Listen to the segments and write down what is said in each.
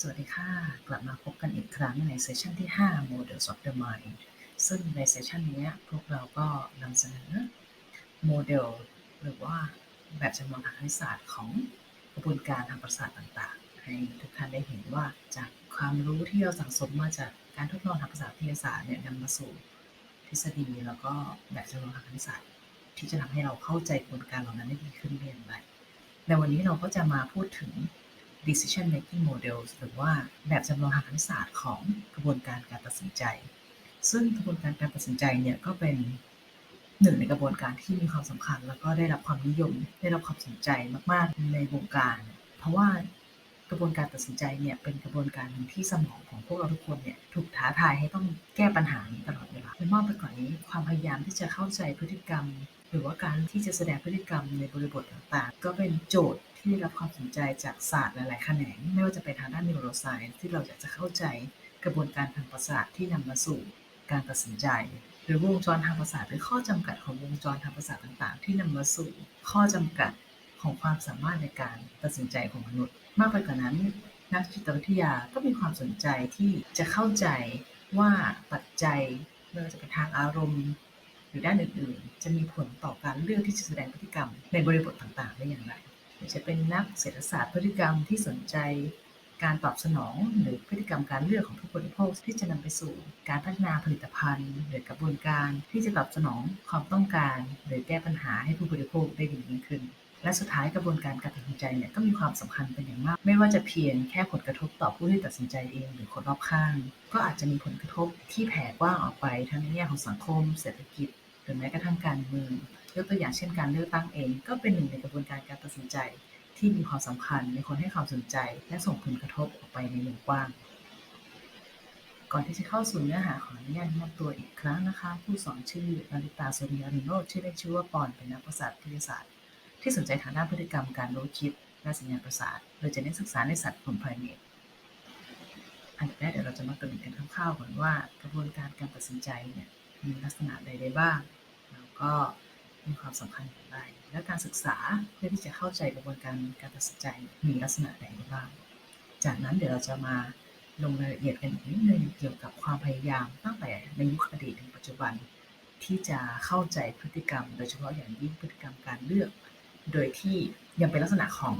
สวัสดีค่ะ กลับมาพบกันอีกครั้งในเซสชันที่ 5 Models of the Mind ซึ่งในเซสชันนี้พวกเราก็นำเสนอโมเดลหรือว่าแบบจำลองทางคณิตศาสตร์ของกระบวนการทางประสาทต่างๆ ให้ทุกท่านได้เห็นว่าจากความรู้ที่เราสั่งสมมาจากการทดลองทางประสาทวิทยาศาสตร์เนี่ยนำมาสู่ทฤษฎีแล้วก็แบบจำลองทางคณิตศาสตร์ ที่จะทำให้เราเข้าใจกระบวนการเหล่านั้นได้ดีขึ้นได้อย่างไรในวันนี้เราก็จะมาพูดถึง decision making models หรือว่าแบบจำลองทางคณิตศาสตร์ของกระบวนการการตัดสินใจ ซึ่งกระบวนการการตัดสินใจเนี่ยก็เป็นหนึ่งในกระบวนการที่มีความสำคัญ แล้วก็ได้รับความนิยมได้รับความสนใจมาก ๆ ในวงการ เพราะว่ากระบวนการตัดสินใจเนี่ยเป็นกระบวนการหนึ่งที่สมองของพวกเราทุกคนเนี่ยถูกท้าทายให้ต้องแก้ปัญหานี้ตลอดเวลาและมากไปกว่านี้ความพยายามที่จะเข้าใจพฤติกรรม รือว่าการที่จะแสดงพฤติกรรมในบริบทต่างๆ ก็เป็นโจทย์ที่ได้รับความสนใจจากศาสตร์หลายๆแขนง ไม่ว่าจะเป็นทางด้าน neuroscience ที่เราอยากจะเข้าใจกระบวนการทางประสาทที่นำมาสู่การตัดสินใจ หรือวงจรทางประสาทหรือข้อจำกัดของวงจรทางประสาทต่างๆ ที่นำมาสู่ข้อจำกัดของความสามารถในการตัดสินใจของมนุษย์ มากไปกว่านั้น นักจิตวิทยาก็มีความสนใจที่จะเข้าใจว่าปัจจัยไม่ว่าจะเป็นทางอารมณ์ รือด้านอื่นๆ จะมีผลต่อการเลือกที่จะแสดงพฤติกรรม ในบริบทต่างๆ ได้อย่างไรหรือจะเป็นนักเศรษฐศาสตร์พฤติกรรมที่สนใจการตอบสนองหรือพฤติกรรมการเลือกของผู้บริโภคที่จะนำไปสู่ การพัฒนาผลิตภัณฑ์ หรือกระบวนการที่จะตอบสนองความต้องการ หรือแก้ปัญหาให้ผู้บริโภคได้ดียิ่งขึ้น และสุดท้ายกระบวนการการตัดสินใจเนี่ยก็มีความสำคัญเป็นอย่างมาก ไม่ว่าจะเพียงแค่ผลกระทบต่อผู้ที่ตัดสินใจเอง หรือคนรอบข้าง ก็อาจจะมีผลกระทบที่แผ่กว้างออกไปทั้งในแง่ของสังคม เศรษฐกิจ หรือแม้กระทั่งการเมืองยกตัวอย่างเช่นการเลือกตั้งเอง ก็เป็นหนึ่งในกระบวนการการตัดสินใจที่มีความสำคัญมีคนให้ความสนใจ และส่งผลกระทบออกไปในวงกว้าง ก่อนที่จะเข้าสู่เนื้อหาขออนุญาตแนะนำตัวอีกครั้งนะคะ ผู้สอนชื่อนาริตาโซเนียริโนชื่อเล่นชื่อว่าปอนเป็นนักประสาทวิทยาศาสตร์ ที่สนใจทางด้านพฤติกรรมการรู้คิดและสัญญาณประสาท โดยจะเน้นศึกษาในสัตว์กลุ่มไพรเมทอันดับแรกเดี๋ยวเราจะมากริ่นกันคร่าวๆก่อนว่ากระบวนการการตัดสินใจเนี่ยมีลักษณะใดได้บ้าง ก็มีความสำคัญอย่างไร และการศึกษาเพื่อที่จะเข้าใจกระบวนการการตัดสินใจมีลักษณะใดได้บ้าง จากนั้นเดี๋ยวเราจะมาลงรายละเอียดกันอีกนิดนึงเกี่ยวกับความพยายามตั้งแต่ในยุคอดีตถึงปัจจุบัน ที่จะเข้าใจพฤติกรรม โดยเฉพาะอย่างยิ่งพฤติกรรมการเลือก โดยที่ยังเป็นลักษณะของ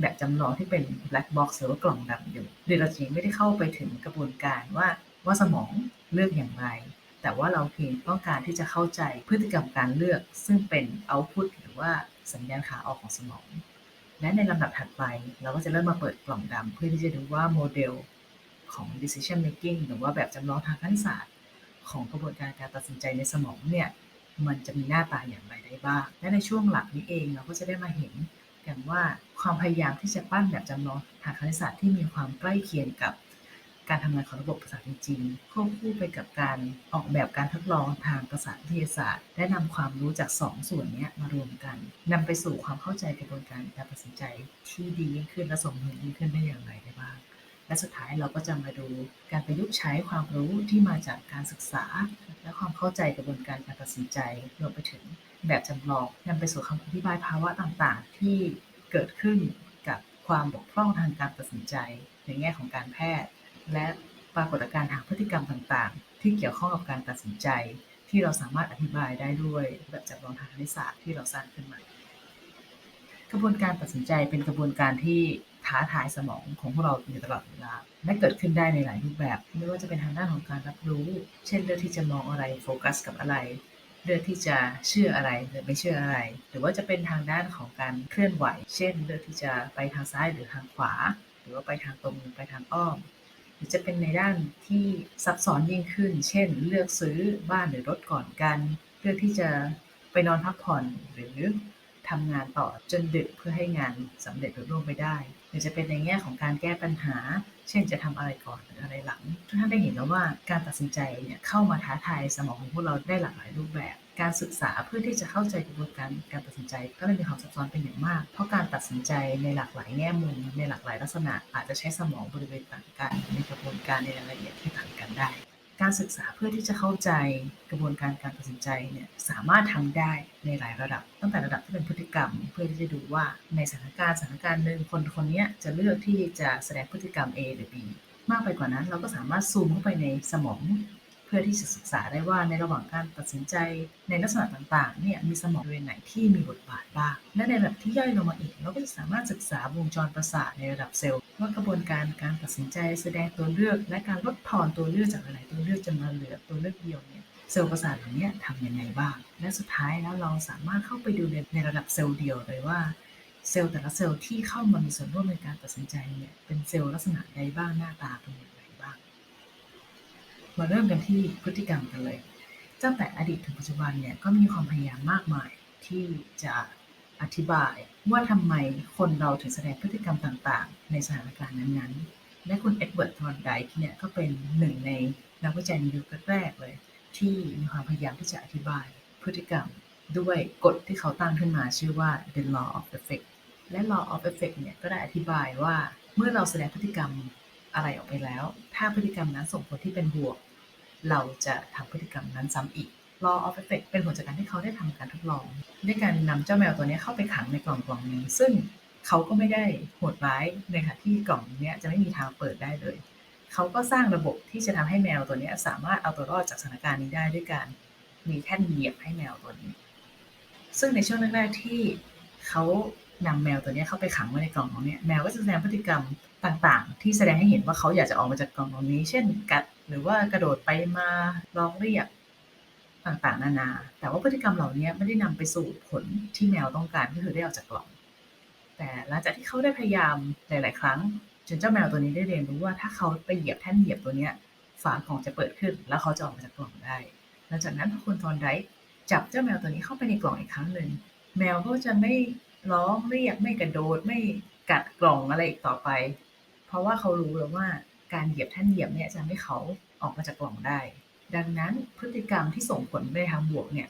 แบบจำลองที่เป็น black box หรือว่ากล่องดำอยู่โดยเราจะยังไม่ได้เข้าไปถึงกระบวนการว่าว่าสมองเลือกอย่างไร แต่ว่าเราเพียงต้องการที่จะเข้าใจพฤติกรรมการเลือก ซึ่งเป็น output หรือว่าสัญญาณขาออกของสมอง และในลำดับถัดไป เราก็จะเริ่มมาเปิดกล่องดำเพื่อที่จะดูว่าโมเดลของ decision making หรือว่าแบบจำลองทางคณิตศาสตร์ ของกระบวนการการตัดสินใจในสมองเนี่ยมันจะมีหน้าตาอย่างไรได้บ้าง และในช่วงหลักนี้เองเราก็จะได้มาเห็นกันว่าความพยายามที่จะปั้นแบบจำลองทางคณิตศาสตร์ที่มีความใกล้เคียงกับ การทำงานของระบบประสาทจริงๆควบคู่ไปกับการออกแบบการทดลองทางประสาทวิทยาศาสตร์ และนำความรู้จาก 2 ส่วนนี้มารวมกันนำไปสู่ความเข้าใจกระบวนการการตัดสินใจที่ดียิ่งขึ้นและสมดุลยิ่งขึ้นได้อย่างไรได้บ้างและสุดท้ายเราก็จะมาดูการประยุกต์ใช้ความรู้ที่มาจากการศึกษา และความเข้าใจกระบวนการการตัดสินใจรวมไปถึงแบบจำลองนำไปสู่คำอธิบายภาวะต่างๆ ที่เกิดขึ้นกับความบกพร่องทางการตัดสินใจ ในแง่ของการแพทย์ และปรากฏการณ์ทางพฤติกรรมต่างๆ ที่เกี่ยวข้องกับการตัดสินใจ ที่เราสามารถอธิบายได้ด้วยแบบจำลองทางคณิตศาสตร์ที่เราสร้างขึ้นมา กระบวนการตัดสินใจเป็นกระบวนการที่ท้าทายสมองของพวกเราอยู่ตลอดเวลาและเกิดขึ้นได้ในหลายรูปแบบ ไม่ว่าจะเป็นทางด้านของการรับรู้ เช่นเลือกที่จะมองอะไรโฟกัสกับอะไร เลือกที่จะเชื่ออะไรหรือไม่เชื่ออะไร หรือว่าจะเป็นทางด้านของการเคลื่อนไหว เช่น เลือกที่จะไปทางซ้ายหรือทางขวา หรือว่าไปทางตรงหรือไปทางอ้อม หรือจะเป็นในด้านที่ซับซ้อนยิ่งขึ้น เช่น เลือกซื้อบ้านหรือรถก่อนกัน เลือกที่จะไปนอนพักผ่อนหรือทำงานต่อจนดึกเพื่อให้งานสำเร็จรุ่ร่วงไปได้ หรือจะเป็นในแง่ของการแก้ปัญหา เช่นจะทำอะไรก่อนหรืออะไรหลังทุกท่านได้เห็นแล้วว่าการตัดสินใจเนี่ยเข้ามาท้าทายสมองของพวกเราได้หลากหลายรูปแบบ การศึกษาเพื่อที่จะเข้าใจกระบวนการการตัดสินใจ ก็เลยมีความซับซ้อนเป็นอย่างมาก เพราะการตัดสินใจในหลากหลายแง่มุมในหลากหลายลักษณะ อาจจะใช้สมองบริเวณต่างกัน ในกระบวนการในรายละเอียดที่ต่างกันได้ การศึกษาเพื่อที่จะเข้าใจกระบวนการการตัดสินใจเนี่ยสามารถทำได้ในหลายระดับ ตั้งแต่ระดับที่เป็นพฤติกรรม เพื่อที่จะดูว่าในสถานการณ์สถานการณ์หนึ่งคนคนนี้จะเลือกที่จะแสดงพฤติกรรม A หรือ B มากไปกว่านั้นเราก็สามารถซูมเข้าไปในสมอง เพื่อที่จะศึกษาได้ว่าในระหว่างการตัดสินใจในลักษณะต่างๆเนี่ยมีสมองบริเวณไหนที่มีบทบาทบ้าง และในระดับที่ย่อยลงมาอีก เราก็จะสามารถศึกษาวงจรประสาทในระดับเซลล์ว่ากระบวนการการตัดสินใจแสดงตัวเลือกและการลดทอนตัวเลือกจากหลายตัวเลือกจนมาเหลือตัวเลือกเดียวเนี่ยเซลล์ประสาทเหล่านี้ทำยังไงบ้าง และสุดท้ายแล้วเราสามารถเข้าไปดูในในระดับเซลล์เดียวเลยว่าเซลล์แต่ละเซลล์ที่เข้ามามีส่วนร่วมในการตัดสินใจเนี่ยเป็นเซลล์ลักษณะใดบ้างหน้าตาเป็นอย่างไรบ้าง มาเริ่มกันที่พฤติกรรมกันเลยตั้งแต่อดีตถึงปัจจุบันเนี่ยก็มีความพยายามมากมายที่จะอธิบายว่าทำไมคนเราถึงแสดงพฤติกรรมต่างๆ ในสถานการณ์นั้นๆ และคุณเอ็ดเวิร์ดทอนไดค์เนี่ยก็เป็นหนึ่งในนักวิจัยในยุคแรกๆเลย ที่มีความพยายามที่จะอธิบายพฤติกรรมด้วยกฎที่เขาตั้งขึ้นมาชื่อว่า the law of effect และ law of effect เนี่ยก็ได้อธิบายว่าเมื่อเราแสดงพฤติกรรมอะไรออกไปแล้ว ถ้าพฤติกรรมนั้นส่งผลที่เป็นบวก เราจะทำพฤติกรรมนั้นซ้ำอีก law of effect เป็นผลจากการที่เขาได้ทำการทดลอง ด้วยการนำเจ้าแมวตัวนี้เข้าไปขังในกล่องกล่องหนึ่งซึ่งเขาก็ไม่ได้โหดร้ายในขณะที่กล่องนี้จะไม่มีทางเปิดได้เลย เขาก็สร้างระบบที่จะทำให้แมวตัวนี้สามารถเอาตัวรอดจากสถานการณ์นี้ได้ด้วยการมีแท่นเหยียบให้แมวตัวนี้ ซึ่งในช่วงแรกๆที่เขานำแมวตัวนี้เข้าไปขังไว้ในกล่องของนี้แมวก็จะแสดงพฤติกรรม ต่างๆ ที่แสดงให้เห็นว่าเขาอยากจะออกมาจากกล่องตรงนี้ เช่นกัดหรือว่ากระโดดไปมาร้องเรียกต่างๆ นานา แต่ว่าพฤติกรรมเหล่านี้ไม่ได้นำไปสู่ผลที่แมวต้องการก็คือได้ออกจากกล่อง แต่หลังจากที่เขาได้พยายามหลาย ๆ ครั้งจนเจ้าแมวตัวนี้ได้เรียนรู้ว่าถ้าเขาไปเหยียบแท่นเหยียบตัวเนี้ยฝากล่องจะเปิดขึ้น แล้วเขาจะออกมาจากกล่องได้ หลังจากนั้นพอคุณทอนไดจับเจ้าแมวตัวนี้เข้าไปในกล่องอีกครั้งหนึ่งแมวก็จะไม่ร้องเรียกไม่กระโดดไม่กัดกล่องอะไรอีกต่อไป เพราะว่าเขารู้แล้วว่าการเหยียบท่านเหยียบเนี่ยจะทำให้เขาออกมาจากกล่องได้ ดังนั้นพฤติกรรมที่ส่งผลในทางบวกเนี่ย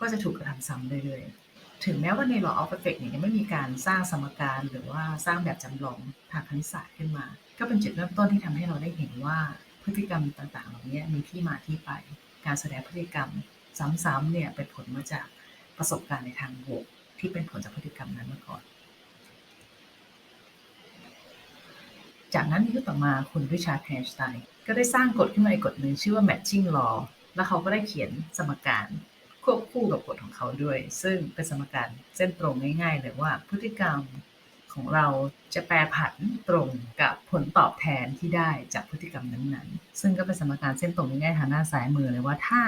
ก็จะถูกกระทำซ้ำเรื่อยๆ ถึงแม้ว่าใน law of effect เนี่ยยังไม่มีการสร้างสมการหรือว่าสร้างแบบจำลองทางคณิตศาสตร์ขึ้นมา ก็เป็นจุดเริ่มต้นที่ทำให้เราได้เห็นว่าพฤติกรรมต่างๆ เหล่านี้มีที่มาที่ไป การแสดงพฤติกรรมซ้ำๆเนี่ยเป็นผลมาจากประสบการณ์ในทางบวกที่เป็นผลจากพฤติกรรมนั้นมาก่อน จากนั้นในยุคต่อมาคุณริชาร์ดแฮนสไตน์ก็ได้สร้างกฎขึ้นมาอีกกฎหนึ่งชื่อว่า matching law แล้วเขาก็ได้เขียนสมการควบคู่กับกฎของเขาด้วย ซึ่งเป็นสมการเส้นตรงง่ายๆเลยว่าพฤติกรรมของเราจะแปรผันตรงกับผลตอบแทนที่ได้จากพฤติกรรมนั้นๆ ซึ่งก็เป็นสมการเส้นตรงง่ายๆทางด้าซ้ายมือเลยว่าถ้า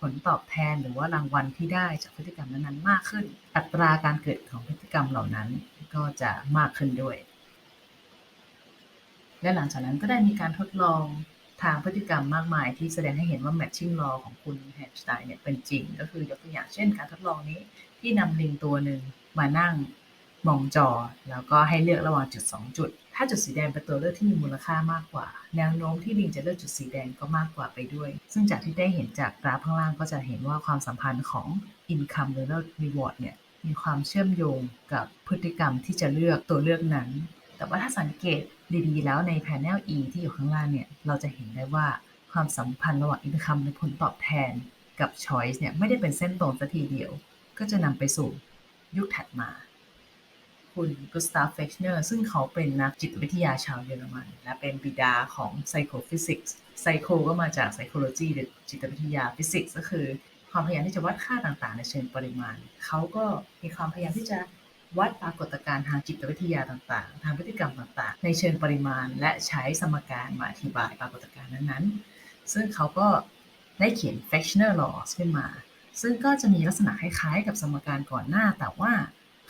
ผลตอบแทนหรือว่ารางวัลที่ได้จากพฤติกรรมนั้นๆ มากขึ้น อัตราการเกิดของพฤติกรรมเหล่านั้นก็จะมากขึ้นด้วย และหลังจากนั้นก็ได้มีการทดลองทางพฤติกรรมมากมายที่แสดงให้เห็นว่า matching law ของคุณแฮนสไตน์เนี่ยเป็นจริง ก็คือยกตัวอย่างเช่นการทดลองนี้ที่นำลิงตัวหนึ่งมานั่งมองจอ แล้วก็ให้เลือกระหว่างจุด 2 จุด ถ้าจุดสีแดงเป็นตัวเลือกที่มีมูลค่ามากกว่า แนวโน้มที่ลิงจะเลือกจุดสีแดงก็มากกว่าไปด้วย ซึ่งจากที่ได้เห็นจากกราฟข้างล่างก็จะเห็นว่าความสัมพันธ์ของ income หรือ reward เนี่ยมีความเชื่อมโยงกับพฤติกรรมที่จะเลือกตัวเลือกนั้น แต่ว่าถ้าสังเกตดีๆ แล้วใน panel E ที่อยู่ข้างล่างเนี่ย เราจะเห็นได้ว่าความสัมพันธ์ระหว่าง income และผลตอบแทนกับ choice เนี่ยไม่ได้เป็นเส้นตรงสัทีเดียว ก็จะนำไปสู่ยุคถัดมา คุณกุสตาฟเฟชเนอร์ซึ่งเขาเป็นนักจิตวิทยาชาวเยอรมัน และเป็นบิดาของ psychophysics psycho ก็มาจาก psychology หรือจิตวิทยา physics ก็คือความพยายามที่จะวัดค่าต่างๆ ในเชิงปริมาณ เขาก็มีความพยายามที่จะ วัดปรากฏการณ์ทางจิตวิทยาต่างๆ ทางพฤติกรรมต่างๆ ในเชิงปริมาณและใช้สมการมาอธิบายปรากฏการณ์นั้นๆ ซึ่งเขาก็ได้เขียน Fechner laws ขึ้นมา ซึ่งก็จะมีลักษณะคล้ายๆ กับสมการก่อนหน้า แต่ว่า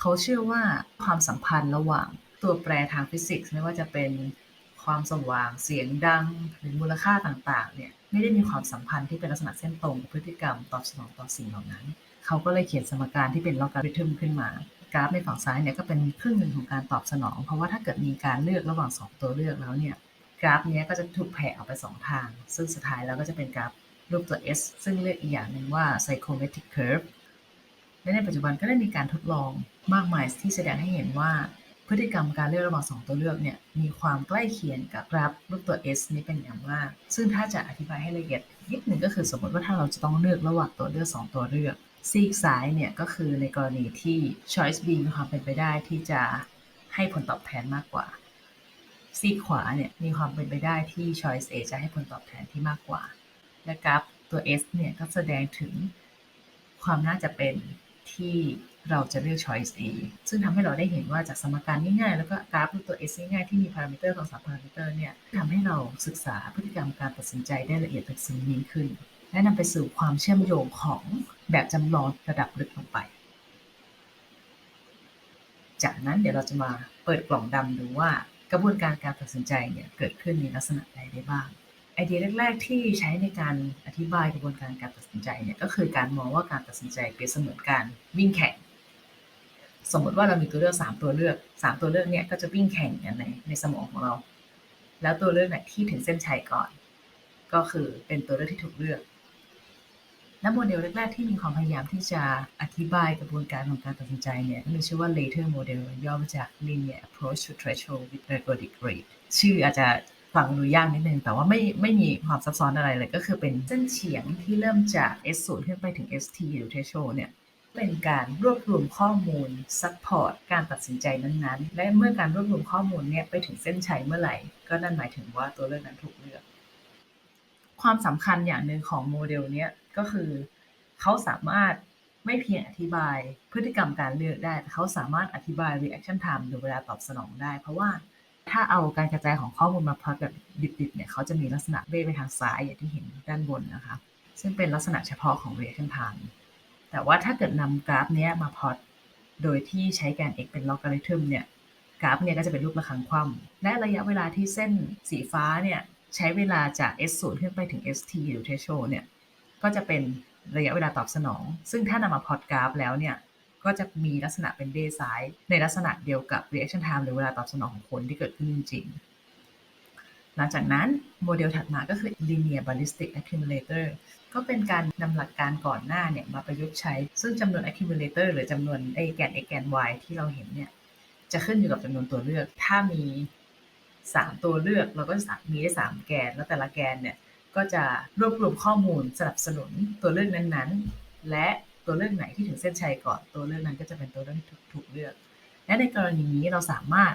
เขาเชื่อว่าความสัมพันธ์ระหว่างตัวแปรทางฟิสิกส์ไม่ว่าจะเป็นความสว่างเสียงดังหรือมูลค่าต่างๆเนี่ยไม่ได้มีความสัมพันธ์ที่เป็นลักษณะเส้นตรงกับพฤติกรรมตอบสนองต่อสิ่งเหล่านั้น เขาก็เลยเขียนสมการที่เป็นลอการิทึมขึ้นมา ราฟในฝั่งซ้ายเนี่ยก็เป็นครึ่งหนึ่งของการตอบสนอง เพราะว่าถ้าเกิดมีการเลือกระหว่าง 2 ตัวเลือกแล้วเนี่ยกราฟนี้ก็จะถูกแผ่ออกไป 2 ทาง ซึ่งสุดท้ายแล้วก็จะเป็นกราฟรูปตัว S ซึ่งเรียกอีกอย่างหนึ่งว่า psychometric curve และในปัจจุบันก็ได้มีการทดลองมากมายที่แสดงให้เห็นว่า พฤติกรรมการเลือกระหว่าง 2 ตัวเลือกเนี่ยมีความใกล้เคียงกับกราฟรูปตัว S นี้เป็นอย่างมาก ซึ่งถ้าจะอธิบายให้ละเอียดนิดหนึ่งก็คือสมมติว่าถ้าเราจะต้องเลือกระหว่างตัวเลือก 2 ตัวเลือก ซีกซ้ายเนี่ยก็คือในกรณีที่ choice B มีความเป็นไปได้ที่จะให้ผลตอบแทนมากกว่า ซีกขวาเนี่ยมีความเป็นไปได้ที่ choice A จะให้ผลตอบแทนที่มากกว่า และกราฟตัว S เนี่ยก็แสดงถึงความน่าจะเป็นที่เราจะเลือก choice A ซึ่งทำให้เราได้เห็นว่าจากสมการง่ายๆ แล้วก็กราฟตัว S ง่ายๆที่มีพารามิเตอร์ของสามพารามิเตอร์เนี่ยทำให้เราศึกษาพฤติกรรมการตัดสินใจได้ละเอียดลึกซึ้งยิ่งขึ้น และนำไปสู่ความเชื่อมโยงของแบบจำลองระดับลึกลงไป จากนั้นเดี๋ยวเราจะมาเปิดกล่องดำดูว่ากระบวนการการตัดสินใจเนี่ยเกิดขึ้นในลักษณะใดได้บ้างไอเดียแรก ๆ ที่ใช้ในการอธิบายกระบวนการการตัดสินใจเนี่ยก็คือการมองว่าการตัดสินใจเปรียบเสมือนการวิ่งแข่ง สมมติว่าเรามีตัวเลือก 3 ตัวเลือก 3 ตัวเลือกเนี่ยก็จะวิ่งแข่งกันในในสมองของเรา แล้วตัวเลือกไหนที่ถึงเส้นชัยก่อน ก็คือเป็นตัวเลือกที่ถูกเลือก และโมเดลแรกๆที่มีความพยายามที่จะอธิบายกระบวนการของการตัดสินใจเนี่ยมีชื่อว่า Later Model ย่อมาจาก Linear Approach to Threshold with Ergodic Rate ชื่ออาจจะฟังดูยากนิดนึง แต่ว่าไม่ไม่มีความซับซ้อนอะไรเลย ก็คือเป็นเส้นเฉียงที่เริ่มจาก S0 ขึ้นไปถึง ST หรือ Threshold เนี่ยเป็นการรวบรวมข้อมูล support การตัดสินใจนั้นๆ และเมื่อการรวบรวมข้อมูลเนี่ยไปถึงเส้นชัยเมื่อไหร่ ก็นั่นหมายถึงว่าตัวเลือกนั้นถูกเลือก ความสำคัญอย่างหนึ่งของโมเดลเนี้ย ก็คือเขาสามารถไม่เพียงอธิบายพฤติกรรมการเลือกได้แต่เขาสามารถอธิบาย reaction time หรือเวลาตอบสนองได้ เพราะว่าถ้าเอาการกระจายของข้อมูลมาพลอตแบบดิบๆเนี่ยเขาจะมีลักษณะเบ้ไปทางซ้ายอย่างที่เห็นด้านบนนะคะ ซึ่งเป็นลักษณะเฉพาะของ reaction time แต่ว่าถ้าเกิดนำกราฟเนี้ยมาพลอตโดยที่ใช้แกน x เป็นลอ g าริทึมเนี่ยกราฟเนี่ยก็จะเป็นรูประฆังคว่ำและระยะเวลาที่เส้นสีฟ้าเนี่ยใช้เวลาจาก S0 ขึ้นไปถึง ST หรือ threshold เนี่ย ก็จะเป็นระยะเวลาตอบสนอง ซึ่งถ้านำมาพอตกราฟแล้วเนี่ย ก็จะมีลักษณะเป็นเดย์ไซด์ในลักษณะเดียวกับ reaction time หรือเวลาตอบสนองของคนที่เกิดขึ้นจริงหลังจากนั้นโมเดลถัดมาก็คือ linear ballistic accumulator ก็เป็นการนำหลักการก่อนหน้าเนี่ยมาประยุกต์ใช้ ซึ่งจำนวน accumulator หรือจำนวนไอแกน x แกน y ที่เราเห็นเนี่ย จะขึ้นอยู่กับจำนวนตัวเลือก ถ้ามี 3 ตัวเลือกเราก็จะมีได้ 3 แกน แล้วแต่ละแกนเนี่ย ก็จะรวบรวมข้อมูลสนับสนุนตัวเลือกนั้นๆ และตัวเลือกไหนที่ถึงเส้นชัยก่อนตัวเลือกนั้นก็จะเป็นตัวเลือกที่ถูกเลือก และในกรณีนี้เราสามารถ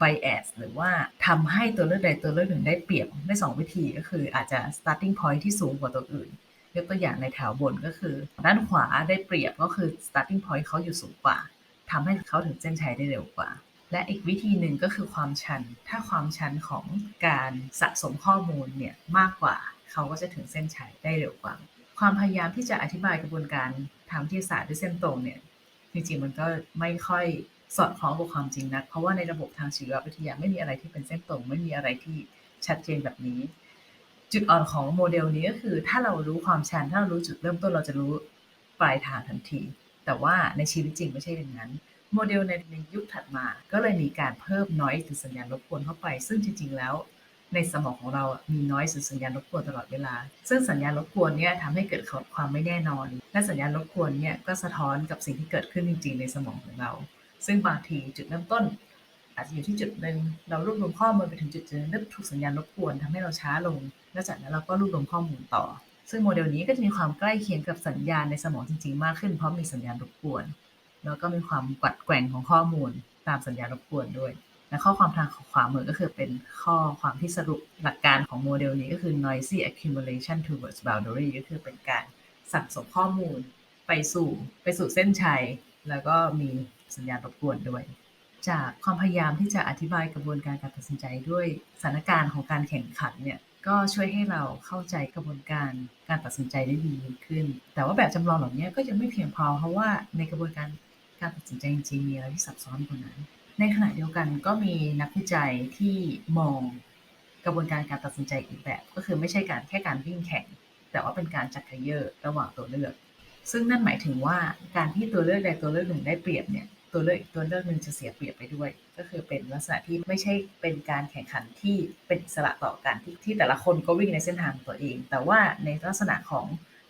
bias หรือว่าทำให้ตัวเลือกใดตัวเลือกหนึ่งได้เปรียบได้ 2 วิธีก็คืออาจจะ starting point ที่สูงกว่าตัวอื่นยกตัวอย่างในแถวบนก็คือ ด้านขวาได้เปรียบก็คือ starting point เขาอยู่สูงกว่าทำให้เขาถึงเส้นชัยได้เร็วกว่า และอีกวิธีหนึ่งก็คือความชัน ถ้าความชันของการสะสมข้อมูลเนี่ยมากกว่า เขาก็จะถึงเส้นชัยได้เร็วกว่า ความพยายามที่จะอธิบายกระบวนการทางวิทยาศาสตร์ด้วยเส้นตรงเนี่ยจริงๆมันก็ไม่ค่อยสอดคล้องกับความจริงนะเพราะว่าในระบบทางชีววิทยาไม่มีอะไรที่เป็นเส้นตรง ไม่มีอะไรที่ชัดเจนแบบนี้ จุดอ่อนของโมเดลนี้ก็คือ ถ้าเรารู้ความชันถ้าเรารู้จุดเริ่มต้นเราจะรู้ปลายทางทันที แต่ว่าในชีวิตจริงไม่ใช่อย่างนั้น โมเดลในในยุคถัดมา ก็เลยมีการเพิ่มน้อยหรือสัญญาณรบกวนเข้าไป ซึ่งจริง ๆ แล้ว ในสมองของเรามีน้อยสื่อสัญญาณรบกวนตลอดเวลา ซึ่งสัญญาณรบกวนเนี่ยทำให้เกิดความไม่แน่นอน และสัญญาณรบกวนเนี่ยก็สะท้อนกับสิ่งที่เกิดขึ้นจริง ๆ ในสมองของเรา ซึ่งบางทีจุดเริ่มต้น อาจจะอยู่ที่จุดหนึ่งเรารวบรวมข้อมูลไปถึงจุดหนึ่งแล้วถูกสัญญาณรบกวนทำให้เราช้าลง แล้วจากนั้นเราก็รวบรวมข้อมูลต่อ ซึ่งโมเดลนี้ก็จะมีความใกล้เคียงกับสัญญาณในสมองจริง ๆ มากขึ้นเพราะมีสัญญาณรบกวน แล้วก็มีความกัดแกว่งของข้อมูลตามสัญญาณรบกวนด้วย และข้อความทางขวามือก็คือเป็นข้อความที่สรุปหลักการของโมเดลนี้ก็คือ noisy accumulation towards boundary ก็คือเป็นการสั่งสมข้อมูลไปสู่ไปสู่เส้นชัย แล้วก็มีสัญญาณรบกวนด้วย จากความพยายามที่จะอธิบายกระบวนการการตัดสินใจด้วยสถานการณ์ของการแข่งขันเนี่ยก็ช่วยให้เราเข้าใจกระบวนการการตัดสินใจได้ดีขึ้น แต่ว่าแบบจำลองเหล่านี้ก็ยังไม่เพียงพอเพราะว่าในกระบวนการ การตัดสินใจจริงๆมีอะไรที่ซับซ้อนกว่านั้น ในขณะเดียวกันก็มีนักวิจัยที่มองกระบวนการการตัดสินใจอีกแบบ ก็คือไม่ใช่การแค่การวิ่งแข่ง แต่ว่าเป็นการจักรเยอระหว่างตัวเลือก ซึ่งนั่นหมายถึงว่าการที่ตัวเลือกใดตัวเลือกหนึ่งได้เปรียบเนี่ยตัวเลือกอีกตัวเลือกหนึ่งจะเสียเปรียบไปด้วย ก็คือเป็นลักษณะที่ไม่ใช่เป็นการแข่งขันที่เป็นอิสระต่อกันที่ที่แต่ละคนก็วิ่งในเส้นทางตัวเอง แต่ว่าในลักษณะของ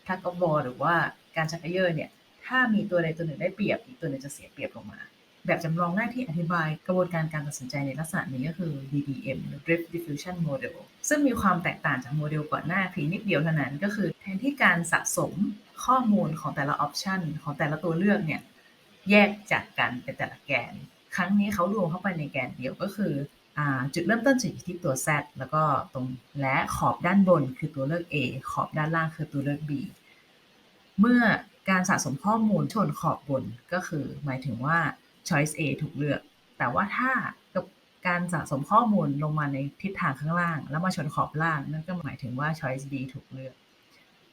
ทักกบอหรือว่าการชักเยอร์เนี่ย ถ้ามีตัวใดตัวหนึ่งได้เปรียบ อีกตัวหนึ่งจะเสียเปรียบลงมา แบบจำลองแรกที่อธิบายกระบวนการการตัดสินใจในลักษณะนี้ก็คือ DDM หรือ Drift Diffusion Model ซึ่งมีความแตกต่างจากโมเดลก่อนหน้าเพียงนิดเดียวเท่านั้น ก็คือแทนที่การสะสมข้อมูลของแต่ละออปชันของแต่ละตัวเลือกเนี่ยแยกจากกันเป็นแต่ละแกน ครั้งนี้เขารวมเข้าไปในแกนเดียวก็คืออจุดเริ่มต้นจะอยู่ที่ตัว Z แล้วก็ตรงและขอบด้านบนคือตัวเลือก A ขอบด้านล่างคือตัวเลือก B เมื่อ การสะสมข้อมูลชนขอบบนก็คือหมายถึงว่า choice A ถูกเลือก แต่ว่าถ้ากับการสะสมข้อมูลลงมาในทิศทางข้างล่าง แล้วมาชนขอบล่าง นั่นก็หมายถึงว่า choice B ถูกเลือก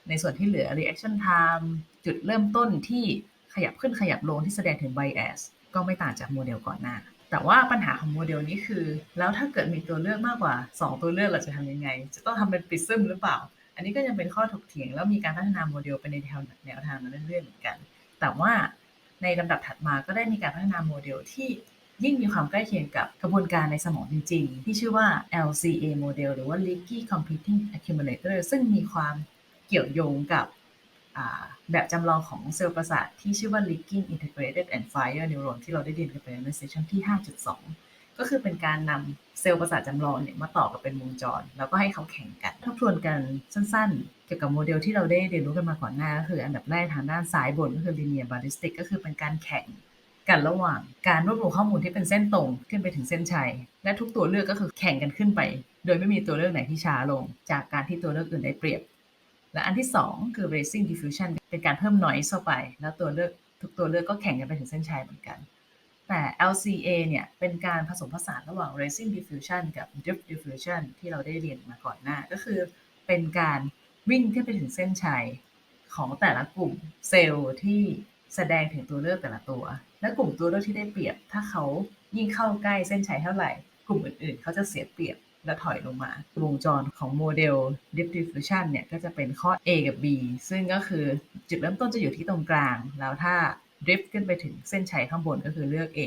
ในส่วนที่เหลือ reaction time จุดเริ่มต้นที่ขยับขึ้นขยับลงที่แสดงถึง bias ก็ไม่ต่างจากโมเดลก่อนหน้า แต่ว่าปัญหาของโมเดลนี้คือ แล้วถ้าเกิดมีตัวเลือกมากกว่า 2 ตัวเลือกเราจะทำยังไง จะต้องทำเป็น prism หรือเปล่า นนี้ก็ยังเป็นข้อถกเถียงแล้วมีการพัฒนาโมเดลไปในแนวแนวทางนั้นเรื่อยๆเหมือนกัน แต่ว่าในลำดับถัดมาก็ได้มีการพัฒนาโมเดลที่ยิ่งมีความใกล้เคียงกับกระบวนการในสมองจริง ๆ ที่ชื่อว่า LCA โมเดลหรือว่า Leaky Computing Accumulator ซึ่งมีความเกี่ยวโยงกับแบบจำลองของเซลล์ประสาทที่ชื่อว่า Leaking Integrated and Fire Neuron ที่เราได้เรียนกันไปในเซสชันที่ 5.2 ก็คือเป็นการนำเซลล์ประสาทจำลองเนี่ยมาต่อกับเป็นวงจร แล้วก็ให้เขาแข่งกันทบทวนกันสั้นๆ เกี่ยวกับโมเดลที่เราได้เรียนรู้กันมาก่อนหน้าก็คืออันดับแรกทางด้านซ้ายบนก็คือ linear ballistic ก็คือเป็นการแข่งกันระหว่างการรวบรวมข้อมูลที่เป็นเส้นตรงขึ้นไปถึงเส้นชัย และทุกตัวเลือกก็คือแข่งกันขึ้นไป โดยไม่มีตัวเลือกไหนที่ช้าลง จากการที่ตัวเลือกอื่นได้เปรียบ และอันที่ 2 คือ racing diffusion เป็นการเพิ่ม noise เข้าไป แล้วตัวเลือกทุกตัวเลือกก็แข่งกันไปถึงเส้นชัยเหมือนกัน แต่ LCA เนี่ยเป็นการผสมผสานระหว่าง racing diffusion กับ drift diffusion ที่เราได้เรียนมาก่อนหน้า ก็คือเป็นการวิ่งขึ้นไปถึงเส้นชัยของแต่ละกลุ่มเซลล์ที่แสดงถึงตัวเลือกแต่ละตัว และกลุ่มตัวเลือกที่ได้เปรียบ ถ้าเขายิ่งเข้าใกล้เส้นชัยเท่าไหร่ กลุ่มอื่นๆ เขาจะเสียเปรียบและถอยลงมา วงจรของโมเดล Drift Diffusion เนี่ยก็จะเป็นข้อ A กับ B ซึ่งก็คือจุดเริ่มต้นจะอยู่ที่ตรงกลาง แล้วถ้า drift ขึ้นไปถึงเส้นชัยข้างบนก็คือเลือก A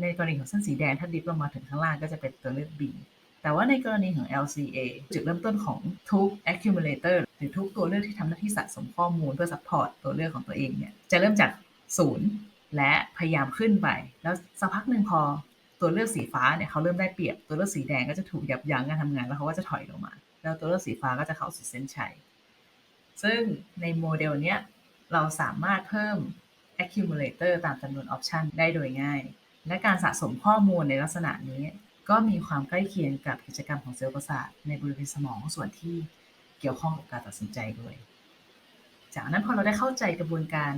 ในกรณีของเส้นสีแดงถ้า drift ลงมาถึงข้างล่างก็จะเป็นตัวเลือก B แต่ว่าในกรณีของ LCA จุดเริ่มต้นของทุก accumulator หรือทุกตัวเลือกที่ทำหน้าที่สะสมข้อมูลเพื่อ support ตัวเลือกของตัวเองเนี่ยจะเริ่มจากศูนย์และพยายามขึ้นไป แล้วสักพักหนึ่งพอตัวเลือกสีฟ้าเนี่ยเขาเริ่มได้เปรียบตัวเลือกสีแดงก็จะถูกยับยั้งการทำงานแล้วเขาก็จะถอยลงมา แล้วตัวเลือกสีฟ้าก็จะเข้าสู่เส้นชัยซึ่งในโมเดลเนี้ยเราสามารถเพิ่ม accumulator ตามจำนวน option ได้โดยง่าย และการสะสมข้อมูลในลักษณะนี้ ก็มีความใกล้เคียงกับกิจกรรมของเซลล์ประสาทในบริเวณสมองส่วนที่เกี่ยวข้องกับการตัดสินใจด้วย จากนั้นพอเราได้เข้าใจกระบวนการ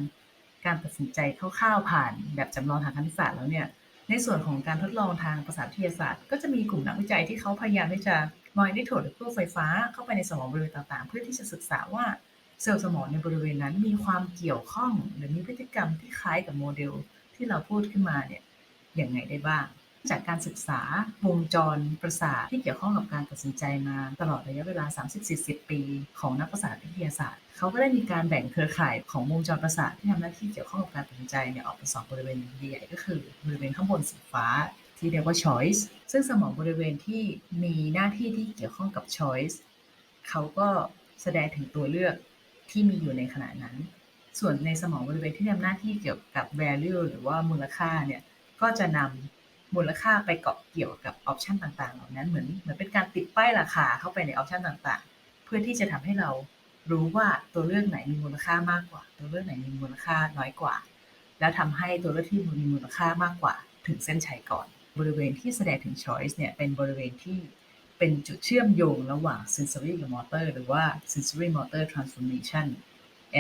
การตัดสินใจคร่าวๆผ่าน แบบจำลองทางคณิตศาสตร์แล้วเนี่ย ในส่วนของการทดลองทางประสาทวิทยาศาสตร์ ก็จะมีกลุ่มนักวิจัยที่เขาพยายามที่จะมอยนิโทรหรือตู้ไฟฟ้าเข้าไปในสมองบริเวณต่างๆ เพื่อที่จะศึกษาว่า เซลล์สมองในบริเวณนั้นมีความเกี่ยวข้องหรือมีพฤติกรรมที่คล้ายกับโมเดลที่เราพูดขึ้นมาเนี่ยอย่างไงได้บ้าง จากการศึกษาวงจรประสาทที่เกี่ยวข้องกับการตัดสินใจมาตลอดระยะเวลา 30-40 ปี ของนักประสาทวิทยาศาสตร์ เขาก็ได้มีการแบ่งเครือข่ายของวงจรประสาทที่ทำหน้าที่เกี่ยวข้องกับการตัดสินใจเนี่ยออกเป็นสองบริเวณใหญ่ก็คือบริเวณข้างบนสีฟ้าที่เรียกว่า choice ซึ่งสมองบริเวณที่มีหน้าที่ที่เกี่ยวข้องกับ choice เขาก็แสดงถึงตัวเลือก ที่มีอยู่ในขณะนั้น ส่วนในสมองบริเวณที่ทำหน้าที่เกี่ยวกับ value หรือว่ามูลค่าเนี่ยก็จะนำมูลค่าไปเกาะเกี่ยวกับออปชันต่างๆ เหล่านั้นเหมือนเหมือนเป็นการติดป้ายราคาเข้าไปในออปชันต่างๆ เพื่อที่จะทำให้เรารู้ว่าตัวเลือกไหนมีมูลค่ามากกว่า ตัวเลือกไหนมีมูลค่าน้อยกว่า แล้วทำให้ตัวเลือกที่มีมูลค่ามากกว่า ถึงเส้นชัยก่อน บริเวณที่แสดงถึง choice เนี่ยเป็นบริเวณที่ เป็นจุดเชื่อมโยงระหว่าง sensory กับ motor หรือว่า sensory motor transformation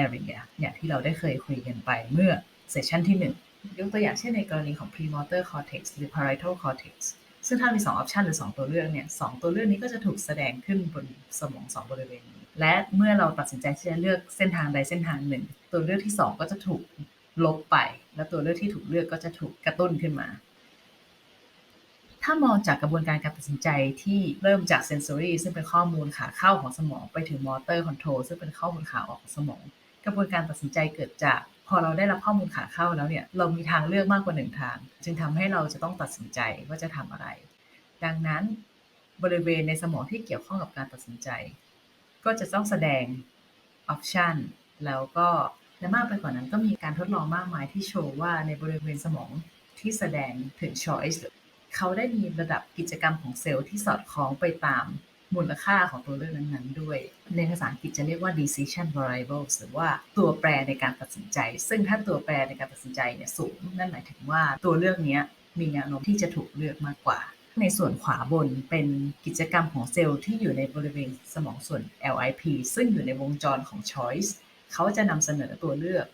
area อย่างที่เราได้เคยคุยกันไปเมื่อเซสชันที่ 1 ยกตัวอย่างเช่นในกรณีของ premotor cortex หรือ parietal cortex ซึ่งถ้ามี 2 option หรือ 2 ตัวเลือกเนี่ยสตัวเลือกนี้ก็จะถูกแสดงขึ้นบนสมอง 2 บริเวณนี้ และเมื่อเราตัดสินใจที่จะเลือกเส้นทางใดเส้นทางหนึ่ง ตัวเลือกที่ 2 ก็จะถูกลบไป และตัวเลือกที่ถูกเลือกก็จะถูกกระตุ้นขึ้นมา ถ้ามองจากกระบวนการการตัดสินใจที่เริ่มจาก sensory ซึ่งเป็นข้อมูลขาเข้าของสมองไปถึง motor control ซึ่งเป็นข้อมูลขาออกของสมอง กระบวนการตัดสินใจเกิดจาก พอเราได้รับข้อมูลขาเข้าแล้วเนี่ยเรามีทางเลือกมากกว่าหนึ่งทาง จึงทำให้เราจะต้องตัดสินใจว่าจะทำอะไร ดังนั้นบริเวณในสมองที่เกี่ยวข้องกับการตัดสินใจ ก็จะต้องแสดงออปชันแล้วก็และมากไปกว่านั้นก็มีการทดลองมากมายที่โชว์ว่าในบริเวณสมองที่แสดงถึง choice เขาได้มีระดับกิจกรรมของเซลล์ที่สอดคล้องไปตามมูลค่าของตัวเลือกนั้นๆ ด้วย ในภาษาอังกฤษจะเรียกว่า decision variables หรือว่าตัวแปรในการตัดสินใจ ซึ่งถ้าตัวแปรในการตัดสินใจเนี่ยสูง นั่นหมายถึงว่าตัวเลือกนี้มีแนวโน้มที่จะถูกเลือกมากกว่า ในส่วนขวาบนเป็นกิจกรรมของเซลล์ที่อยู่ในบริเวณสมองส่วน LIP ซึ่งอยู่ในวงจรของ choice เขาจะนำเสนอตัวเลือก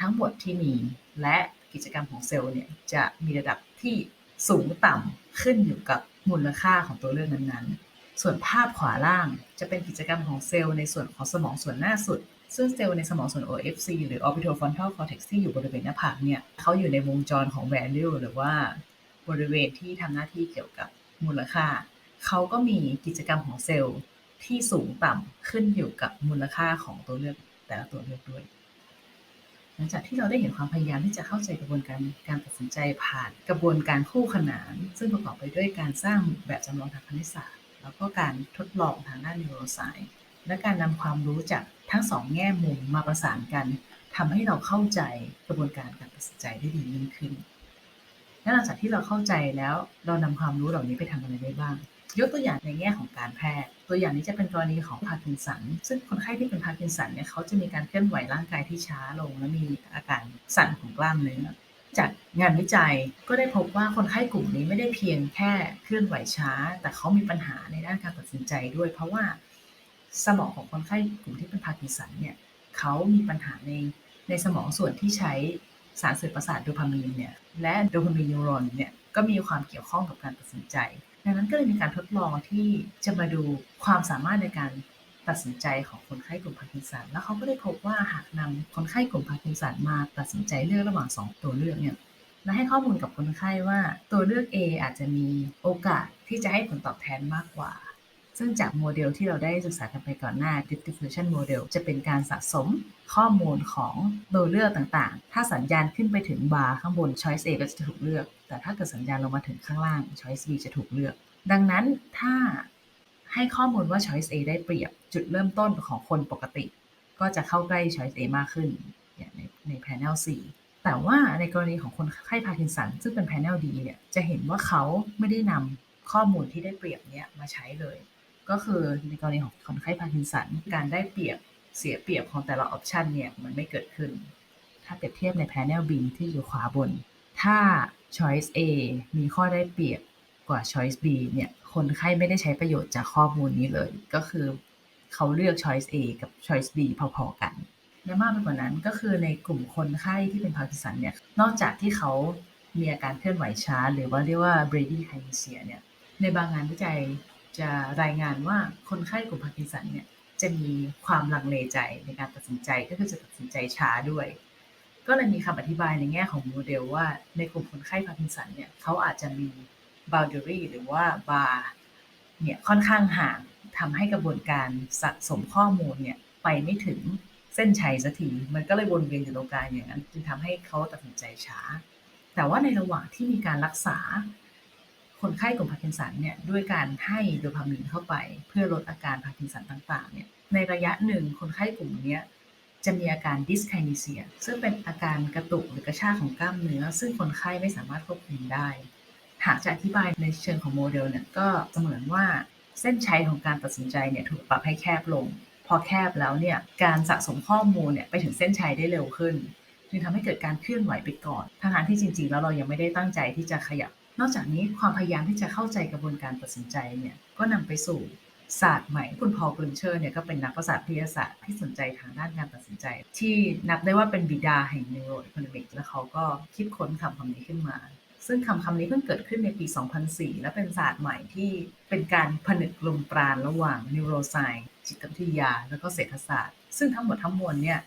ทั้งหมดที่มี และกิจกรรมของเซลล์เนี่ยจะมีระดับ ที่สูงต่ำขึ้นอยู่กับมูลค่าของตัวเลือกนั้นๆ ส่วนภาพขวาล่างจะเป็นกิจกรรมของเซลล์ในส่วนของสมองส่วนหน้าสุด ซึ่งเซลล์ในสมองส่วน OFC หรือ orbitofrontal cortex ที่อยู่บริเวณหน้าผากเนี่ยเขาอยู่ในวงจรของ value หรือว่าบริเวณที่ทำหน้าที่เกี่ยวกับมูลค่า เขาก็มีกิจกรรมของเซลล์ที่สูงต่ำขึ้นอยู่กับมูลค่าของตัวเลือกแต่ละตัวเลือกด้วย หลังจากที่เราได้เห็นความพยายามที่จะเข้าใจกระบวนการการตัดสินใจผ่านกระบวนการคู่ขนาน ซึ่งประกอบไปด้วยการสร้างแบบจำลองทางคณิตศาสตร์ แล้วก็การทดลองทางด้านนิวโรไซน์และการนำความรู้จากทั้งสองแง่มุมมาประสานกันทำให้เราเข้าใจกระบวนการการตัดสินใจได้ดียิ่งขึ้นและหลังจากที่เราเข้าใจแล้วเรานำความรู้เหล่านี้ไปทำอะไรได้บ้าง ยกตัวอย่างในแง่ของการแพทย์ ตัวอย่างนี้จะเป็นกรณีของพาร์กินสัน ซึ่งคนไข้ที่เป็นพาร์กินสันเนี่ยเขาจะมีการเคลื่อนไหวร่างกายที่ช้าลง และมีอาการสั่นของกล้ามเนื้อจากงานวิจัยก็ได้พบว่าคนไข้กลุ่มนี้ไม่ได้เพียงแค่เคลื่อนไหวช้า แต่เขามีปัญหาในด้านการตัดสินใจด้วย เพราะว่าสมองของคนไข้กลุ่มที่เป็นพาร์กินสันเนี่ยเขามีปัญหาในในสมองส่วนที่ใช้สารสื่อประสาทโดพามีนเนี่ยและโดพามีนนิวรอนเนี่ยก็มีความเกี่ยวข้องกับการตัดสินใจ ดังนั้นก็เลยมีการทดลองที่จะมาดูความสามารถในการตัดสินใจของคนไข้กลุ่มพาร์กินสัน แล้วเขาก็ได้พบว่าหากนำคนไข้กลุ่มพาร์กินสันมาตัดสินใจเลือกระหว่าง 2 ตัวเลือกเนี่ยและให้ข้อมูลกับคนไข้ว่าตัวเลือก A อาจจะมีโอกาสที่จะให้ผลตอบแทนมากกว่า ซึ่งจากโมเดลที่เราได้ศึกษากันไปก่อนหน้า Diffusion Model จะเป็นการสะสมข้อมูลของตัวเลือกต่างๆ ถ้าสัญญาณขึ้นไปถึงบาร์ข้างบน Choice A ก็จะถูกเลือก แต่ถ้าเกิดสัญญาณลงมาถึงข้างล่าง Choice B จะถูกเลือก ดังนั้นถ้าให้ข้อมูลว่า Choice A ได้เปรียบจุดเริ่มต้นของคนปกติ ก็จะเข้าใกล้ Choice A มากขึ้นในใน Panel 4แต่ว่าในกรณีของคนไข้พาร์กินสันซึ่งเป็น Panel D เนี่ยจะเห็นว่าเขาไม่ได้นำข้อมูลที่ได้เปรียบเนี่ยมาใช้เลย ก็คือในกรณีของคนไข้พาร์กินสันการได้เปรียบเสียเปรียบของแต่ละออปชันเนี่ยมันไม่เกิดขึ้น ถ้าเปรียบเทียบใน Panel B ที่อยู่ขวาบน ถ้า Choice A มีข้อได้เปรียบกว่า Choice B เนี่ยคนไข้ไม่ได้ใช้ประโยชน์จากข้อมูลนี้เลย ก็คือเขาเลือก Choice A กับ Choice B พอๆกันและมากไปกว่านั้นก็คือในกลุ่มคนไข้ที่เป็นพาร์กินสันเนี่ยนอกจากที่เขามีอาการเคลื่อนไหวช้า หรือว่าเรียกว่า bradykinesia เนี่ยในบางงานวิจัย จะรายงานว่าคนไข้กลุ่มพาร์กินสันเนี่ยจะมีความลังเลใจในการตัดสินใจก็คือจะตัดสินใจช้าด้วย ก็เลยมีคำอธิบายในแง่ของโมเดลว่าในกลุ่มคนไข้พาร์กินสันเนี่ยเขาอาจจะมี boundary หรือว่า bar เนี่ยค่อนข้างห่างทำให้กระบวนการสะสมข้อมูลเนี่ยไปไม่ถึงเส้นชัยสักทีมันก็เลยวนเวียนอยู่ตรงกลางอย่างนั้นจึงทำให้เขาตัดสินใจช้า แต่ว่าในระหว่างที่มีการรักษา คนไข้กลุ่มพาร์กินสันเนี่ยด้วยการให้โดพามีนเข้าไป เพื่อลดอาการพาร์กินสันต่างๆเนี่ยในระยะหนึ่งคนไข้กลุ่มนี้จะมีอาการดิสไคนิเซียซึ่งเป็นอาการกระตุกหรือกระชากของกล้ามเนื้อ ซึ่งคนไข้ไม่สามารถควบคุมได้ หากจะอธิบายในเชิงของโมเดลเนี่ยก็เสมือนว่าเส้นชัยของการตัดสินใจเนี่ยถูกปรับให้แคบลง พอแคบแล้วเนี่ยการสะสมข้อมูลเนี่ยไปถึงเส้นชัยได้เร็วขึ้น จึงทำให้เกิดการเคลื่อนไหวไปก่อนทั้งที่จริงๆ แล้วเรายังไม่ได้ตั้งใจที่จะขยับ นอกจากนี้ความพยายามที่จะเข้าใจกระบวนการตัดสินใจเนี่ยก็นำไปสู่ศาสตร์ใหม่คุณพอลกรินเชอร์เนี่ยก็เป็นนักประสาทวิทยาศาสตร์ที่สนใจทางด้านการตัดสินใจ ที่นับได้ว่าเป็นบิดาแห่ง neuroeconomics และเขาก็คิดค้นคำคำนี้ขึ้นมา ซึ่งคำคำนี้เพิ่งเกิดขึ้นในปี 2004 และเป็นศาสตร์ใหม่ที่เป็นการผนึกลมปราณระหว่าง neuroscience จิตวิทยา แล้วก็เศรษฐศาสตร์ ซึ่งทั้งหมดทั้งมวลเนี่ย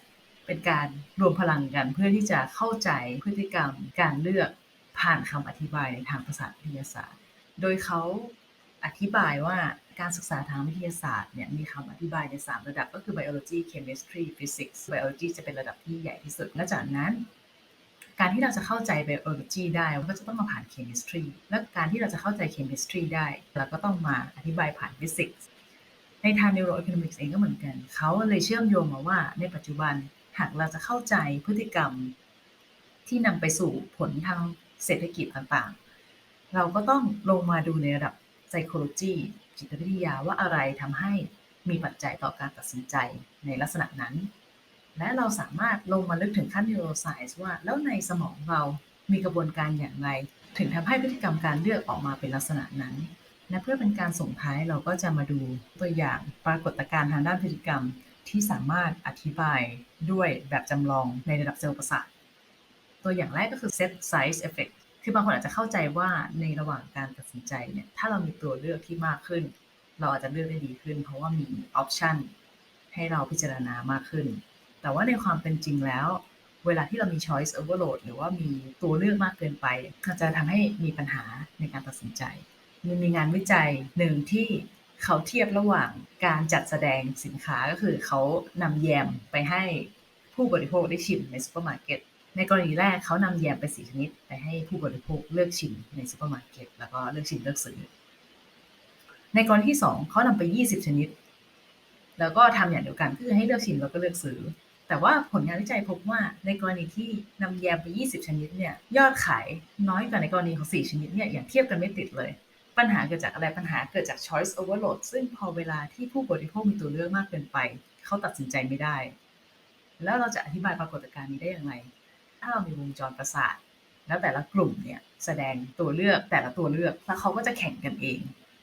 เป็นการรวมพลังกันเพื่อที่จะเข้าใจพฤติกรรม การเลือก ผ่านคำอธิบายในทางภาษาวิทยาศาสตร์ โดยเขาอธิบายว่าการศึกษาทางวิทยาศาสตร์เนี่ยมีคำอธิบายใน 3 ระดับก็คือ biology chemistry physics biology จะเป็นระดับที่ใหญ่ที่สุด และจากนั้น การที่เราจะเข้าใจ biology ได้เราก็จะต้องมาผ่าน chemistry และการที่เราจะเข้าใจ chemistry ได้เราก็ต้องมาอธิบายผ่าน physics ในทาง neuroeconomics เองก็เหมือนกัน เขาเลยเชื่อมโยงมาว่าในปัจจุบันหากเราจะเข้าใจพฤติกรรมที่นำไปสู่ผลทาง เศรษฐกิจต่างๆ เราก็ต้องลงมาดูในระดับ psychology จิตวิทยาว่าอะไรทำให้มีปัจจัยต่อการตัดสินใจในลักษณะนั้น และเราสามารถลงมาลึกถึงขั้น neuroscience ว่า แล้วในสมองเรามีกระบวนการอย่างไร ถึงทำให้พฤติกรรมการเลือกออกมาเป็นลักษณะนั้นและเพื่อเป็นการส่งท้ายเราก็จะมาดูตัวอย่างปรากฏการณ์ทางด้านพฤติกรรมที่สามารถอธิบายด้วยแบบจำลองในระดับเซลล์ประสาท ตัวอย่างแรกก็คือ set size effect คือบางคนอาจจะเข้าใจว่าในระหว่างการตัดสินใจเนี่ยถ้าเรามีตัวเลือกที่มากขึ้น เราอาจจะเลือกได้ดีขึ้น เพราะว่ามีออปชันให้เราพิจารณามากขึ้น แต่ว่าในความเป็นจริงแล้ว เวลาที่เรามี choice overload หรือว่ามีตัวเลือกมากเกินไปอาจจะทำให้มีปัญหาในการตัดสินใจ มันมีงานวิจัยหนึ่งที่เขาเทียบระหว่างการจัดแสดงสินค้าก็คือเขานำแยมไปให้ผู้บริโภคได้ชิมในซูเปอร์มาร์เก็ต ในกรณีแรกเขานำแยมไปสีชนิด ไปให้ผู้บริโภคเลือกชิมในซูเปอร์มาร์เก็ตแล้วก็เลือกชิมเลือกซื้อ ในกรณีที่สองเขานำไป 20 ชนิด แล้วก็ทำอย่างเดียวกันคือให้เลือกชิมแล้วก็เลือกซื้อ แต่ว่าผลงานวิจัยพบว่าในกรณีที่นำแยมไป 20 ชนิดเนี่ยยอดขายน้อยกว่าในกรณีของ 4 ชนิดเนี่ยอย่างเทียบกันไม่ติดเลยปัญหาเกิดจากอะไรปัญหาเกิดจาก choice overload ซึ่งพอเวลาที่ผู้บริโภคมีตัวเลือกมากเกินไป เขาตัดสินใจไม่ได้ แล้วเราจะอธิบายปรากฏการณ์นี้ได้อย่างไร ถ้าเรามีวงจรประสาท แล้วแต่ละกลุ่มเนี่ยแสดงตัวเลือกแต่ละตัวเลือกแล้วเขาก็จะแข่งกันเอง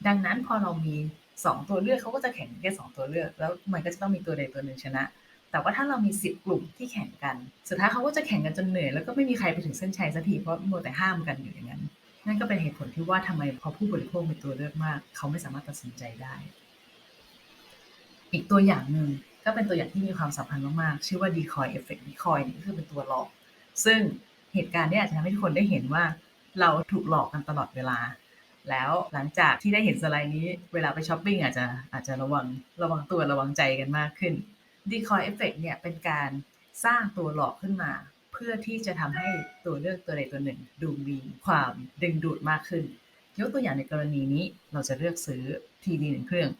ดังนั้นพอเรามี2ตัวเลือกเขาก็จะแข่งแค่2ตัวเลือก แล้วมันก็จะต้องมีตัวใดตัวหนึ่งชนะ แต่ว่าถ้าเรามี10กลุ่มที่แข่งกัน สุดท้ายเขาก็จะแข่งกันจนเหนื่อย แล้วก็ไม่มีใครไปถึงเส้นชัยสักทีเพราะมัวแต่ห้ามกันอยู่อย่างนั้น นั่นก็เป็นเหตุผลที่ว่าทำไมพอผู้บริโภคมีตัวเลือกมาก เขาไม่สามารถตัดสินใจได้ อีกตัวอย่างหนึ่งก็เป็นตัวอย่างที่มีความสำคัญมากๆชื่อว่า decoy effect decoy นี่คือเป็นตัวหลอก ซึ่งเหตุการณ์นี้อาจจะทำให้ทุกคนได้เห็นว่าเราถูกหลอกกันตลอดเวลา แล้วหลังจากที่ได้เห็นสไลด์นี้เวลาไปช้อปปิ้งอาจจะอาจจะระวังระวังตัวระวังใจกันมากขึ้น decoy effect เนี่ยเป็นการสร้างตัวหลอกขึ้นมา เพื่อที่จะทำให้ตัวเลือกตัวใดตัวหนึ่ง ดูมีความดึงดูดมากขึ้น ยกตัวอย่างในกรณีนี้เราจะเลือกซื้อทีวีหนึ่งเครื่อง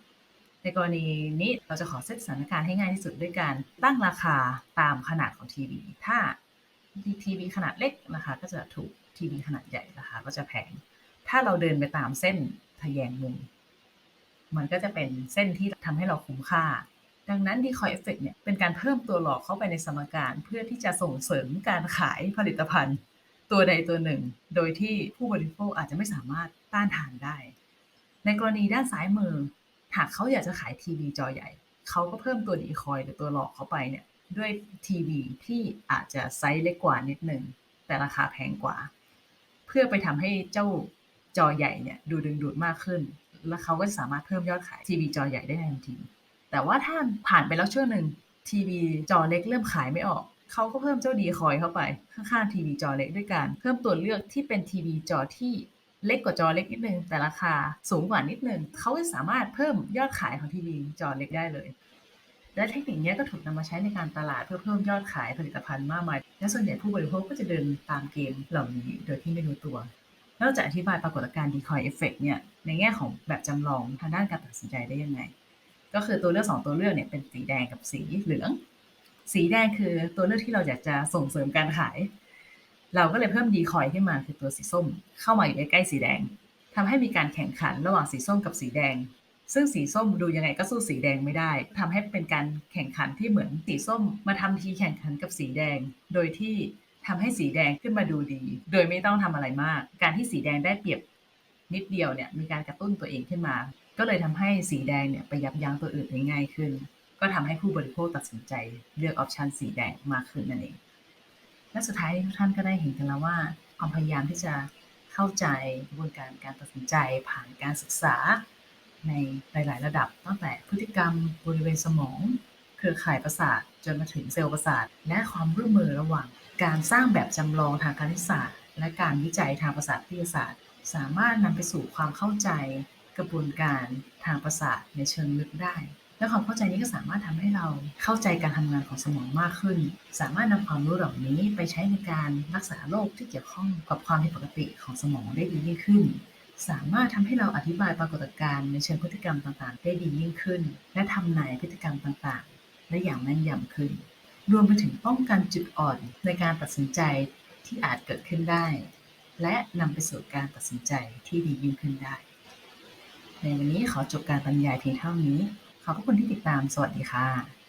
ในกรณีนี้เราจะขอเซตสถานการณ์ให้ง่ายที่สุดด้วยการตั้งราคาตามขนาดของทีวีถ้า ทีวีขนาดเล็กราคาก็จะถูกทีวีขนาดใหญ่ราคาก็จะแพง ถ้าเราเดินไปตามเส้นทะแยงมุม มันก็จะเป็นเส้นที่ทำให้เราคุ้มค่า ดังนั้น decoy effect เนี่ยเป็นการเพิ่มตัวหลอกเข้าไปในสมการ เพื่อที่จะส่งเสริมการขายผลิตภัณฑ์ ตัวใดตัวหนึ่ง โดยที่ผู้บริโภคอาจจะไม่สามารถต้านทานได้ ในกรณีด้านซ้ายมือ หากเขาอยากจะขายทีวีจอใหญ่ เขาก็เพิ่มตัวดีคอยหรือตัวหลอกเข้าไปเนี่ย ด้วยทีวีที่อาจจะไซส์เล็กกว่านิดหนึ่งแต่ราคาแพงกว่า เพื่อไปทำให้เจ้าจอใหญ่เนี่ยดูดึงดูดมากขึ้น แล้วเขาก็สามารถเพิ่มยอดขายทีวีจอใหญ่ได้ทันที แต่ว่าถ้าผ่านไปแล้วช่วงหนึ่งทีวีจอเล็กเริ่มขายไม่ออกเขาก็เพิ่มเจ้าดีคอยเข้าไปข้างๆทีวีจอเล็กด้วยการเพิ่มตัวเลือกที่เป็นทีวีจอที่เล็กกว่าจอเล็กนิดนึงแต่ราคาสูงกว่านิดนึงเขาจะสามารถเพิ่มยอดขายของทีวีจอเล็กได้เลย และเทคนิคนี้ก็ถูกนำมาใช้ในการตลาดเพื่อเพิ่มยอดขายผลิตภัณฑ์มากมาย และส่วนใหญ่ผู้บริโภคก็จะเดินตามเกมเหล่านี้โดยที่ไม่รู้ตัวนอกจากอธิบายปรากฏการณ์ decoy effect เนี่ยในแง่ของแบบจำลองทางด้านการตัดสินใจได้ยังไง ก็คือตัวเลือกสองตัวเลือกเนี่ยเป็นสีแดงกับสีเหลือง สีแดงคือตัวเลือกที่เราอยากจะส่งเสริมการขาย เราก็เลยเพิ่ม decoy ขึ้นมาคือตัวสีส้ม เข้ามาอยู่ใกล้สีแดงทำให้มีการแข่งขันระหว่างสีส้มกับสีแดง ซึ่งสีส้มดูยังไงก็สู้สีแดงไม่ได้ทำให้เป็นการแข่งขันที่เหมือนสีส้มมาทำทีแข่งขันกับสีแดง โดยที่ทำให้สีแดงขึ้นมาดูดี โดยไม่ต้องทำอะไรมาก การที่สีแดงได้เปรียบนิดเดียวเนี่ยมีการกระตุ้นตัวเองขึ้นมา ก็เลยทำให้สีแดงเนี่ยไปยับยั้งตัวอื่นได้ง่ายขึ้น ก็ทำให้ผู้บริโภคตัดสินใจเลือกออปชันสีแดงมากขึ้นนั่นเอง และสุดท้ายทุกท่านก็ได้เห็นกันแล้วว่าความพยายามที่จะเข้าใจกระบวนการการตัดสินใจผ่านการศึกษา ในหลาย ๆ ระดับ ตั้งแต่พฤติกรรมบริเวณสมอง เครือข่ายประสาทจนมาถึงเซลล์ประสาท และความร่วมมือระหว่าง การสร้างแบบจำลองทางคณิตศาสตร์ และการวิจัยทางประสาทวิทยาศาสตร์ สามารถนำไปสู่ความเข้าใจกระบวนการทางประสาทในเชิงลึกได้ และความเข้าใจนี้ก็สามารถทำให้เราเข้าใจการทำงานของสมองมากขึ้น สามารถนำความรู้เหล่านี้ไปใช้ในการรักษาโรคที่เกี่ยวข้องกับความผิดปกติของสมองได้ดียิ่งขึ้น สามารถทำให้เราอธิบายปรากฏการณ์ในเชิงพฤติกรรมต่างๆ ได้ดียิ่งขึ้น และทำนายพฤติกรรมต่างๆ ได้อย่างแม่นยำขึ้น รวมไปถึงป้องกันจุดอ่อนในการตัดสินใจที่อาจเกิดขึ้นได้ และนำไปสู่การตัดสินใจที่ดียิ่งขึ้นได้ ในวันนี้ขอจบการบรรยายเพียงเท่านี้ ขอบพระคุณที่ติดตาม สวัสดีค่ะ